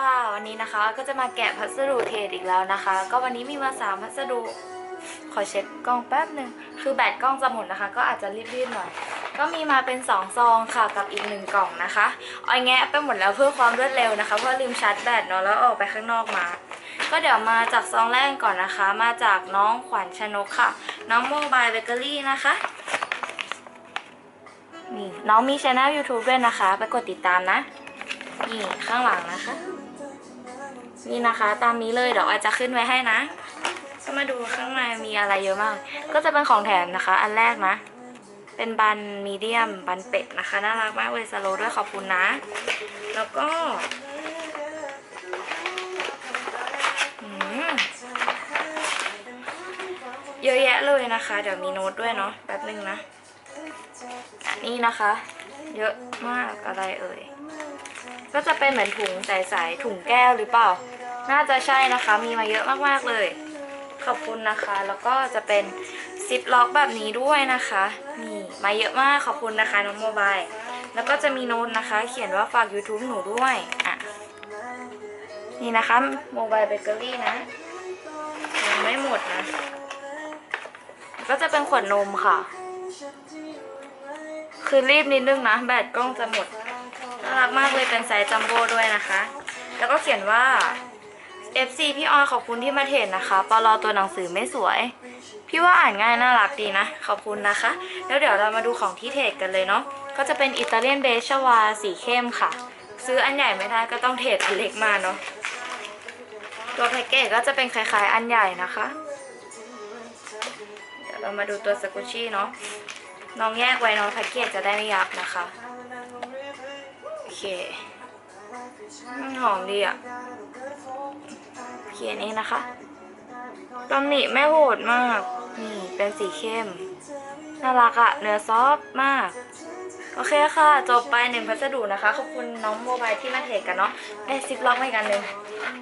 ค่ะ วันนี้นะคะก็จะมาแกะพัสดุเทรดอีกแล้วนะคะ ก็วันนี้มีมาสามพัสดุ ขอเช็คกล้องแป๊บหนึ่งคือแบตกล้องจะหมดนะคะ ก็อาจจะรีบๆหน่อย ก็มีมาเป็น2ซองค่ะกับอีกหนึ่งกล่องนะคะออยแงะไปหมดแล้วเพื่อความรวดเร็วนะคะเพราะลืมชาร์จแบตเนาะแล้วออกไปข้างนอกมาก็เดี๋ยวมาจากซองแรกก่อนนะคะ มาจากน้องขวัญชนกค่ะ น้องโมบายเบเกอรี่นะคะนี่น้องมีช anel YouTube ด้วยนะคะ ไปกดติดตามนะ นี่ข้างหลังนะคะ นี่นะคะ ตามนี้เลยเดี๋ยวออยจะขึ้นไว้ให้นะก็มาดูข้างในมีอะไรเยอะมาก ก็จะเป็นของแถมนะคะ อันแรกนะ เป็นบันมีเดียมบันเป็ดนะคะ น่ารักมากเลยสโลด้วยขอบคุณนะ แล้วก็เยอะแยะเลยนะคะ เดี๋ยวมีโน้ตด้วยเนาะแป๊บนึงนะอันนี้นะคะ เยอะมากอะไรเอ่ย ก็จะเป็นเหมือนถุงใสๆถุงแก้วหรือเปล่า น่าจะใช่นะคะ มีมาเยอะมากๆเลย ขอบคุณนะคะ แล้วก็จะเป็นซิปล็อกแบบนี้ด้วยนะคะ นี่มาเยอะมากขอบคุณนะคะน้องโมบาย แล้วก็จะมีโน้ตนะคะ เขียนว่าฝาก YouTube หนูด้วยอะนี่นะคะโมบายเบเกอรี่นะยังไม่หมดนะ ก็จะเป็นขวดนมค่ะ คือรีบนิดนึงนะ แบตกล้องจะหมด น่ารักมากเลยเป็นไซส์จัมโบ้ด้วยนะคะ แล้วก็เขียนว่า FC พี่ออยขอบคุณที่มาเทรดนะคะปลอตัวหนังสือไม่สวย พี่ว่าอ่านง่ายน่ารักดีนะ ขอบคุณนะคะ แล้วเดี๋ยวเรามาดูของที่เทรดกันเลยเนาะ ก็จะเป็นอิตาเลียนเบชวาสีเข้มค่ะ ซื้ออันใหญ่ไม่ได้ก็ต้องเทรดอันเล็กมาเนาะ ตัวแพ็กเกจก็จะเป็นคล้ายๆอันใหญ่นะคะ เดี๋ยวเรามาดูตัวสกุชชี่เนาะ น้องแยกไว้เนาะแพ็กเกจจะได้ไม่ยับนะคะ เคอืมหอมดีอะเขียนเองนะคะตำหนิไม่โหดมาก นี่เป็นสีเข้ม น่ารักอะเนื้อซอฟต์มาก โอเคค่ะ จบไปหนึ่งพัสดุนะคะ ขอบคุณน้องโมบายที่มาเทรดกันเนาะได้ซิปล็อกมาอีกอันหนึ่ง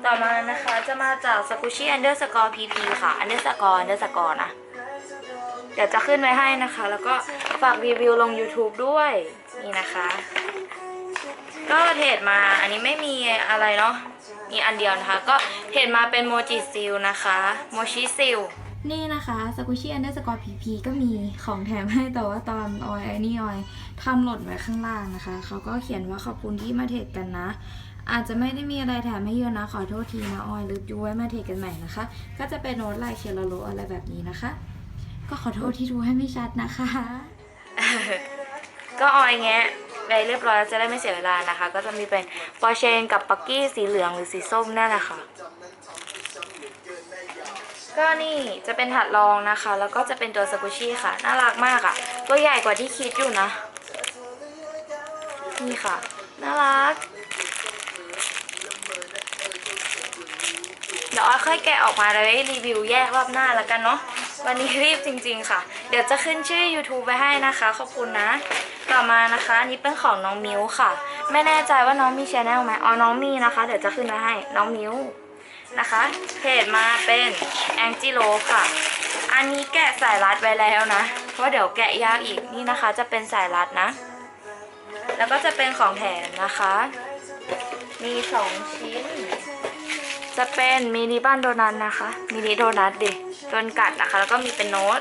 ต่อมานะคะจะมาจากสกุชี่อันเดอร์สกอร์พีพีค่ะ อันเดอร์สกอร์อันเดอร์สกอร์นะ เดี๋ยวจะขึ้นไว้ให้นะคะ แล้วก็ฝากรีวิวลง YouTube ด้วย นี่นะคะ ก็เทรดมาอันนี้ไม่มีอะไรเนาะมีอันเดียวนะคะ ก็เทรดมาเป็นโมจิซิลนะคะโมชิซิลนี่นะคะสกุชี่อันเดอร์สกอร์พีพีก็มีของแถมให้แต่ว่าตอนออยไอนี่ออยทำหล่นไว้ข้างล่างนะคะ เขาก็เขียนว่าขอบคุณที่มาเทรดกันนะ อาจจะไม่ได้มีอะไรแถมให้เยอะนะ ขอโทษทีนะออยลืมดูไว้มาเทรดกันใหม่นะคะ ก็จะเป็นโน้ตลายเชียร์โลอะไรแบบนี้นะคะ ก็ขอโทษที่ดูให้ไม่ชัดนะคะ ก็ออยแงะ ไปเรียบร้อยแล้วจะได้ไม่เสียเวลานะคะ ก็จะมีเป็นปอเชนกับปักกี้สีเหลืองหรือสีส้มนั่นแหละค่ะก็นี่จะเป็นถัดรองนะคะ แล้วก็จะเป็นตัวสกุชี่ค่ะ น่ารักมากอะ่ะ ตัวใหญ่กว่าที่คิดอยู่นะ นี่ค่ะ น่ารัก เดี๋ยวอ้อยค่อยแกะออกมาแล้วรีวิวแยกรอบหน้าแล้วกันเนาะ วันนี้รีบจริงๆค่ะ เดี๋ยวจะขึ้นชื่อ YouTube ไว้ให้นะคะ ขอบคุณนะ ต่อมานะคะอันนี้เป็นของน้องมิวค่ะ ไม่แน่ใจว่าน้องมีชแนลไหมอ๋อน้องมีนะคะ เดี๋ยวจะขึ้นไว้ให้น้องมิวนะคะเพจมาเป็นแองจิโลค่ะ อันนี้แกะสายรัดไว้แล้วนะ เพราะเดี๋ยวแกะยากอีกนี่นะคะ จะเป็นสายรัดนะ แล้วก็จะเป็นของแถมนะคะ มีสองชิ้น จะเป็นมินิบ้านโดนัทนะคะมินิโดนัทดิ โดนกัดนะคะ แล้วก็มีเป็นโน้ต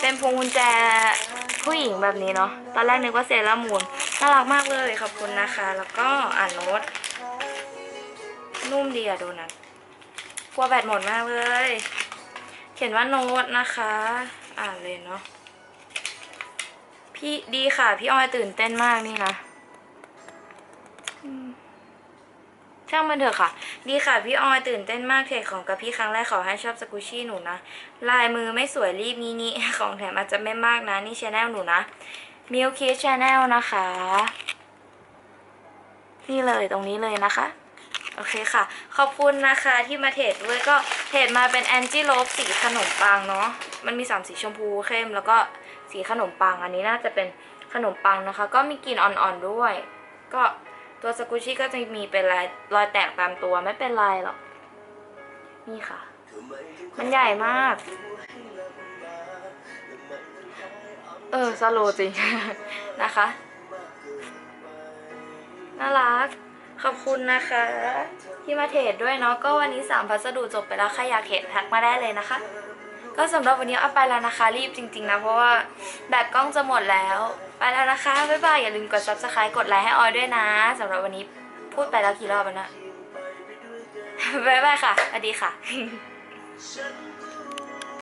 เป็นพวงกุญแจผู้หญิงแบบนี้เนาะ ตอนแรกนึกว่าเซรามูนน่ารักมากเลยขอบคุณนะคะ แล้วก็อ่านโน้ต นุ่มดีอะโดนัทกลัวแบตหมดมากเลย เขียนว่าโน้ตนะคะ อ่านเลยเนาะพี่ดีค่ะ พี่ออยตื่นเต้นมากนี่นะอืม ช่างมันเถอะค่ะ ดีค่ะพี่ออยตื่นเต้นมากเทรดของกับพี่ครั้งแรกขอให้ชอบสกูชี่หนูนะ ลายมือไม่สวยรีบนี้นี่ของแถมอาจจะไม่มากนะ นี่ชแนลหนูนะมิลคิชแนลนะคะ นี่เลยตรงนี้เลยนะคะ โอเคค่ะ ขอบคุณนะคะที่มาเทรดด้วยก็เทรดมาเป็นแอนจิโลบสีขนมปังเนาะมันมีสามสีชมพูเข้ม แล้วก็สีขนมปังอันนี้น่าจะเป็นขนมปังนะคะ ก็มีกลิ่นอ่อนๆด้วย ก็ ตัวสกูชี่ก็จะมีเป็นรอยรอยแตกตามตัวไม่เป็นไรหรอก นี่ค่ะ มันใหญ่มาก เออสโลจริง นะคะ น่ารัก ขอบคุณนะคะ ที่มาเทรดด้วยเนาะก็วันนี้สามพัสดุจบไปแล้วใครอยากเทรดทักมาได้เลยนะคะ ก็สำหรับวันนี้เอาไปแล้วนะคะ รีบจริง ๆ นะ เพราะว่าแบตกล้องจะหมดแล้ว ไปแล้วนะคะ บ๊ายบาย อย่าลืมกด subscribe กดไลค์ให้ออยด้วยนะสำหรับวันนี้พูดไปแล้วกี่รอบแล้วนะ บ๊ายบายค่ะสวัสดีค่ะ